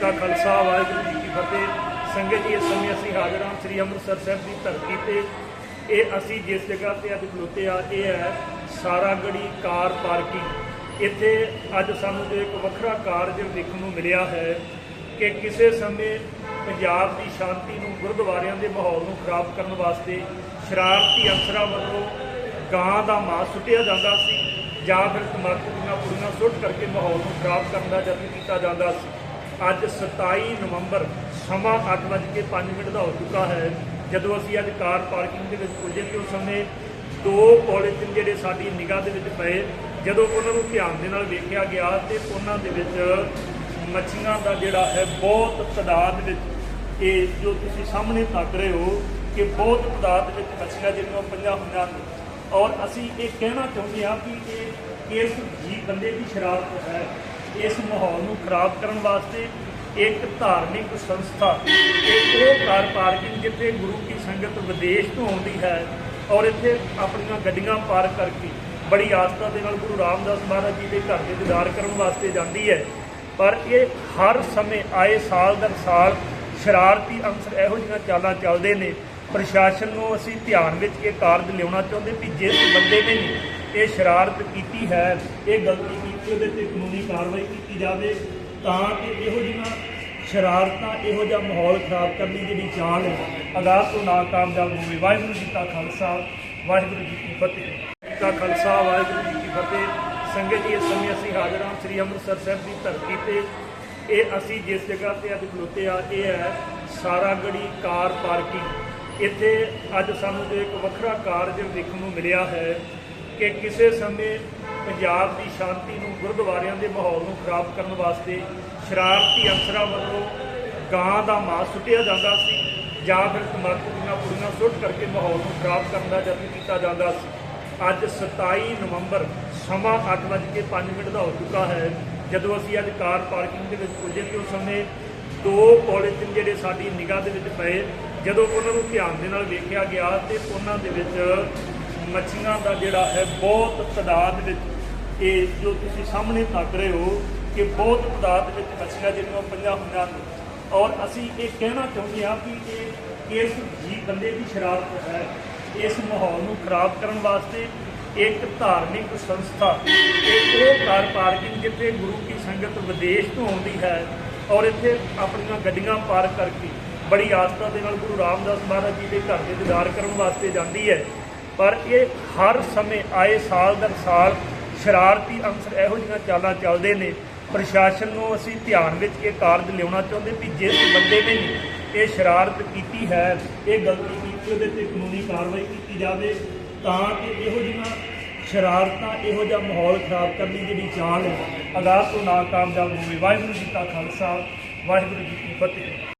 ਕਾ ਖਾਲਸਾ, ਵਾਹਿਗੁਰੂ ਜੀ ਕੀ ਫਤਿਹ। ਸੰਗਤ ਜੀ, ਇਸ ਸਮੇਂ ਅਸੀਂ ਹਾਜ਼ਰ ਹਾਂ ਸ੍ਰੀ ਅੰਮ੍ਰਿਤਸਰ ਸਾਹਿਬ ਦੀ ਧਰਤੀ ਤੇ। ਇਹ ਅਸੀਂ ਜਿਸ ਜਗ੍ਹਾ ਤੇ ਅੱਜ ਖਲੋਤੇ ਆ, ਇਹ ਹੈ ਸਾਰਾਗੜੀ ਕਾਰ ਪਾਰਕਿੰਗ। ਇੱਥੇ ਅੱਜ ਸਾਨੂੰ ਜੋ ਇੱਕ ਵੱਖਰਾ ਕਾਰਜ ਦੇਖਣ ਨੂੰ ਮਿਲਿਆ ਹੈ ਕਿ ਕਿਸੇ ਸਮੇਂ ਪੰਜਾਬ ਦੀ ਸ਼ਾਂਤੀ ਨੂੰ ਗੁਰਦੁਆਰਿਆਂ ਦੇ ਮਾਹੌਲ ਨੂੰ ਖਰਾਬ ਕਰਨ ਵਾਸਤੇ ਸ਼ਰਾਰਤੀ ਅਨਸਰਾਂ ਵੱਲੋਂ ਗਾਂ ਦਾ ਮਾਸ ਸੁੱਟਿਆ ਜਾਂਦਾ ਸੀ ਜਾਂ ਫਿਰ ਤੰਬਾਕੂ ਦੀਆਂ ਪੁੜੀਆਂ ਸੁੱਟ ਕਰਕੇ ਮਾਹੌਲ ਨੂੰ ਖਰਾਬ ਕਰਨ ਦਾ ਯਤਨ ਕੀਤਾ ਜਾਂਦਾ ਸੀ। ਅੱਜ 27 ਨਵੰਬਰ ਸਮਾਂ 8:05 ਮਿੰਟ ਦਾ ਹੋ ਚੁੱਕਾ ਹੈ। ਜਦੋਂ ਅਸੀਂ ਅੱਜ ਕਾਰ ਪਾਰਕਿੰਗ ਦੇ ਵਿੱਚ ਪੁੱਜੇ ਤੇ ਉਸ ਸਮੇਂ ਦੋ ਪੋਲੀਥੀਨ ਜਿਹੜੇ ਸਾਡੀ ਨਿਗਾਹ ਦੇ ਵਿੱਚ ਪਏ, ਜਦੋਂ ਉਹਨਾਂ ਨੂੰ ਧਿਆਨ ਦੇ ਨਾਲ ਵੇਖਿਆ ਗਿਆ ਤੇ ਉਹਨਾਂ ਦੇ ਵਿੱਚ ਮੱਛੀਆਂ ਦਾ ਜਿਹੜਾ ਹੈ ਬਹੁਤ ਤਾਦਾਦ ਵਿੱਚ ਇਹ ਜੋ ਤੁਸੀਂ ਸਾਹਮਣੇ ਤੱਕ ਰਹੇ ਹੋ ਕਿ ਬਹੁਤ ਤਾਦਾਦ ਵਿੱਚ ਮੱਛੀਆਂ ਜਿਹੜੀਆਂ ਪਈਆਂ ਹੋਈਆਂ ਨੇ। ਔਰ ਅਸੀਂ ਇਹ ਕਹਿਣਾ ਚਾਹੁੰਦੇ ਹਾਂ ਕਿ ਇਹ ਇਸ ਜੀ ਬੰਦੇ ਦੀ ਸ਼ਰਾਰਤ ਹੈ। ਇਸ ਮਾਹੌਲ ਨੂੰ ਖਰਾਬ ਕਰਨ ਵਾਸਤੇ ਇੱਕ ਧਾਰਮਿਕ ਸੰਸਥਾ, ਇੱਕ ਉਹ ਕਾਰ ਪਾਰਕਿੰਗ ਜਿੱਥੇ ਗੁਰੂ ਕੀ ਸੰਗਤ ਵਿਦੇਸ਼ ਤੋਂ ਆਉਂਦੀ ਹੈ ਔਰ ਇੱਥੇ ਆਪਣੀਆਂ ਗੱਡੀਆਂ ਪਾਰਕ ਕਰਕੇ ਬੜੀ ਆਸਥਾ ਦੇ ਨਾਲ ਗੁਰੂ ਰਾਮਦਾਸ ਮਹਾਰਾਜ ਜੀ ਦੇ ਘਰ ਦੇ ਦੀਦਾਰ ਕਰਨ ਵਾਸਤੇ ਜਾਂਦੀ ਹੈ। ਪਰ ਇਹ ਹਰ ਸਮੇਂ ਆਏ ਸਾਲ ਦਰ ਸਾਲ ਸ਼ਰਾਰਤੀ ਅੰਸਰ ਇਹੋ ਜਿਹੀਆਂ ਚਾਲਾਂ ਚੱਲਦੇ ਨੇ ਪ੍ਰਸ਼ਾਸਨ ਨੂੰ ਅਸੀਂ ਧਿਆਨ ਵਿੱਚ ਇਹ ਕਾਰਜ ਲਿਆਉਣਾ ਚਾਹੁੰਦੇ ਵੀ ਜਿਸ ਬੰਦੇ ਨੇ ਇਹ ਸ਼ਰਾਰਤ ਕੀਤੀ ਹੈ, ਇਹ ਗਲਤੀ ਕੀਤੀ, ਉਹਦੇ ਤੇ ਕਾਨੂੰਨੀ ਕਾਰਵਾਈ ਕੀਤੀ ਜਾਵੇ, ਤਾਂ ਕਿ ਇਹੋ ਜਿਹੀਆਂ ਸ਼ਰਾਰਤਾਂ, ਇਹੋ ਜਿਹਾ ਮਾਹੌਲ ਖਰਾਬ ਕਰਨ ਦੀ ਜਿਹੜੀ ਚਾਲ ਹੈ, ਅਗਾਹ ਤੋਂ ਨਾ ਕਾਮਯਾਬ ਹੋਵੇ ਵਾਹਿਗੁਰੂ ਜੀ ਕਾ ਖਾਲਸਾ, ਵਾਹਿਗੁਰੂ ਜੀ ਕੀ ਫਤਿਹ। ਜੀ ਕਾ ਖਾਲਸਾ, ਵਾਹਿਗੁਰੂ ਜੀ ਕੀ ਫਤਿਹ। ਸੰਗਤ ਜੀ, ਇਸ ਸਮੇਂ ਅਸੀਂ ਹਾਜ਼ਰ ਹਾਂ ਸ੍ਰੀ ਅੰਮ੍ਰਿਤਸਰ ਸਾਹਿਬ ਦੀ ਧਰਤੀ ਤੇ। ਇਹ ਅਸੀਂ ਜਿਸ ਜਗ੍ਹਾ ਤੇ ਅੱਜ ਖਲੋਤੇ ਆ ਇਹ ਹੈ ਸਾਰਾਗੜੀ ਕਾਰ ਪਾਰਕਿੰਗ। ਇੱਥੇ ਅੱਜ ਸਾਨੂੰ ਜੋ ਇੱਕ ਵੱਖਰਾ ਕਾਰਜ ਦੇਖਣ ਨੂੰ ਮਿਲਿਆ ਹੈ ਕਿ ਕਿਸੇ ਸਮੇਂ ਪੰਜਾਬ ਦੀ ਸ਼ਾਂਤੀ ਨੂੰ ਗੁਰਦੁਆਰਿਆਂ ਦੇ ਮਾਹੌਲ ਨੂੰ ਖਰਾਬ ਕਰਨ ਵਾਸਤੇ ਸ਼ਰਾਰਤੀ ਅਨਸਰਾਂ ਵੱਲੋਂ ਗਾਂ ਦਾ ਮਾਸ ਸੁੱਟਿਆ ਜਾਂਦਾ ਸੀ ਜਾਂ ਫਿਰ ਤੰਬਾਕੂ ਦੀਆਂ ਪੁੜੀਆਂ ਸੁੱਟ ਕਰਕੇ ਮਾਹੌਲ ਨੂੰ ਖਰਾਬ ਕਰਨ ਦਾ ਯਤਨ ਕੀਤਾ ਜਾਂਦਾ ਸੀ। ਅੱਜ 27 ਨਵੰਬਰ ਸਮਾਂ 8:05 ਮਿੰਟ ਦਾ ਹੋ ਚੁੱਕਾ ਹੈ। ਜਦੋਂ ਅਸੀਂ ਅੱਜ ਕਾਰ ਪਾਰਕਿੰਗ ਦੇ ਵਿੱਚ ਪੁੱਜੇ ਤੇ ਉਸ ਸਮੇਂ ਦੋ ਪੋਲੀਥੀਨ ਜਿਹੜੇ ਸਾਡੀ ਨਿਗਾਹ ਦੇ ਵਿੱਚ ਪਏ ਜਦੋਂ ਉਹਨਾਂ ਨੂੰ ਧਿਆਨ ਦੇ ਨਾਲ ਵੇਖਿਆ ਗਿਆ ਤੇ ਉਹਨਾਂ ਦੇ ਵਿੱਚ ਮੱਛੀਆਂ ਦਾ ਜਿਹੜਾ ਹੈ ਬਹੁਤ ਤਾਦਾਦ ਵਿੱਚ ਇਹ ਜੋ ਤੁਸੀਂ ਸਾਹਮਣੇ ਤੱਕ ਰਹੇ ਹੋ ਕਿ ਬਹੁਤ ਤਾਦਾਦ ਵਿੱਚ ਮੱਛੀਆਂ ਜਿਹੜੀਆਂ ਪਈਆਂ ਹੋਈਆਂ ਨੇ। ਔਰ ਅਸੀਂ ਇਹ ਕਹਿਣਾ ਚਾਹੁੰਦੇ ਹਾਂ ਕਿ ਇਹ ਇਸ ਜੀ ਬੰਦੇ ਦੀ ਸ਼ਰਾਰਤ ਹੈ। ਇਸ ਮਾਹੌਲ ਨੂੰ ਖਰਾਬ ਕਰਨ ਵਾਸਤੇ ਇੱਕ ਧਾਰਮਿਕ ਸੰਸਥਾ, ਇੱਕ ਉਹ ਕਾਰ ਪਾਰਕਿੰਗ ਜਿੱਥੇ ਗੁਰੂ ਕੀ ਸੰਗਤ ਵਿਦੇਸ਼ ਤੋਂ ਆਉਂਦੀ ਹੈ ਔਰ ਇੱਥੇ ਆਪਣੀਆਂ ਗੱਡੀਆਂ ਪਾਰਕ ਕਰਕੇ ਬੜੀ ਆਸਥਾ ਦੇ ਨਾਲ ਗੁਰੂ ਰਾਮਦਾਸ ਮਹਾਰਾਜ ਜੀ ਦੇ ਘਰ ਦੇ ਦੀਦਾਰ ਕਰਨ ਵਾਸਤੇ ਜਾਂਦੀ ਹੈ। ਪਰ ਇਹ ਹਰ ਸਮੇਂ ਆਏ ਸਾਲ ਦਰ ਸਾਲ ਸ਼ਰਾਰਤੀ ਅੰਸਰ ਇਹੋ ਜਿਹੀਆਂ ਚਾਲਾਂ ਚੱਲਦੇ ਨੇ। ਪ੍ਰਸ਼ਾਸਨ ਨੂੰ ਅਸੀਂ ਧਿਆਨ ਵਿੱਚ ਇਹ ਕਾਰਜ ਲਿਆਉਣਾ ਚਾਹੁੰਦੇ ਵੀ ਜਿਸ ਬੰਦੇ ਨੇ ਇਹ ਸ਼ਰਾਰਤ ਕੀਤੀ ਹੈ, ਇਹ ਗਲਤੀ ਕੀਤੀ, ਉਹਦੇ ਤੇ ਕਾਨੂੰਨੀ ਕਾਰਵਾਈ ਕੀਤੀ ਜਾਵੇ, ਤਾਂ ਕਿ ਇਹੋ ਜਿਹੀਆਂ ਸ਼ਰਾਰਤਾਂ, ਇਹੋ ਜਿਹਾ ਮਾਹੌਲ ਖਰਾਬ ਕਰਨ ਦੀ ਜਿਹੜੀ ਚਾਲ ਹੈ, ਅਗਾਹ ਤੋਂ ਨਾ ਕਾਮਯਾਬ ਹੋਵੇ। ਵਾਹਿਗੁਰੂ ਜੀ ਕਾ ਖਾਲਸਾ, ਵਾਹਿਗੁਰੂ ਜੀ ਕੀ ਫਤਿਹ।